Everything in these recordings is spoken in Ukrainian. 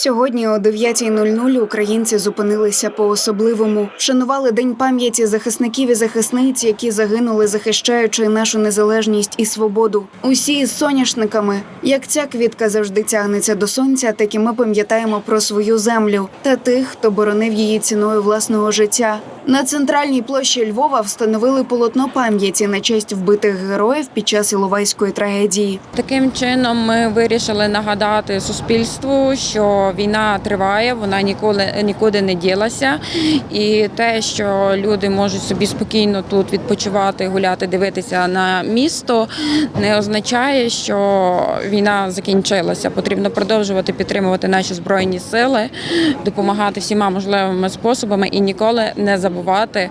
Сьогодні о 9.00 українці зупинилися по-особливому. Вшанували День пам'яті захисників і захисниць, які загинули, захищаючи нашу незалежність і свободу. Усі з соняшниками. Як ця квітка завжди тягнеться до сонця, так і ми пам'ятаємо про свою землю та тих, хто боронив її ціною власного життя. На центральній площі Львова встановили полотно пам'яті на честь вбитих героїв під час Іловайської трагедії. Таким чином ми вирішили нагадати суспільству, що війна триває, вона ніколи нікуди не ділася, і те, що люди можуть собі спокійно тут відпочивати, гуляти, дивитися на місто, не означає, що війна закінчилася. Потрібно продовжувати підтримувати наші збройні сили, допомагати всіма можливими способами і ніколи не забувати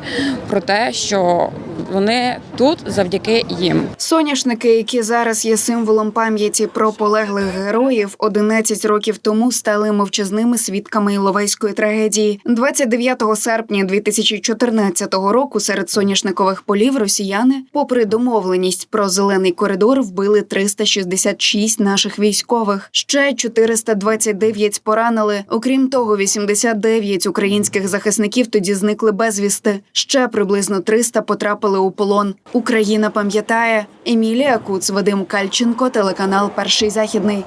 про те, що вони тут завдяки їм. Соняшники, які зараз є символом пам'яті про полеглих героїв, 11 років тому стали мовчазними свідками Іловайської трагедії. 29 серпня 2014 року серед соняшникових полів росіяни, попри домовленість про зелений коридор, вбили 366 наших військових. Ще 429 поранили. Окрім того, 89 українських захисників тоді зникли безвісти. Ще приблизно 300 потрапили у полон. Україна пам'ятає Емілія Куц, Вадим Кальченко, телеканал Перший західний.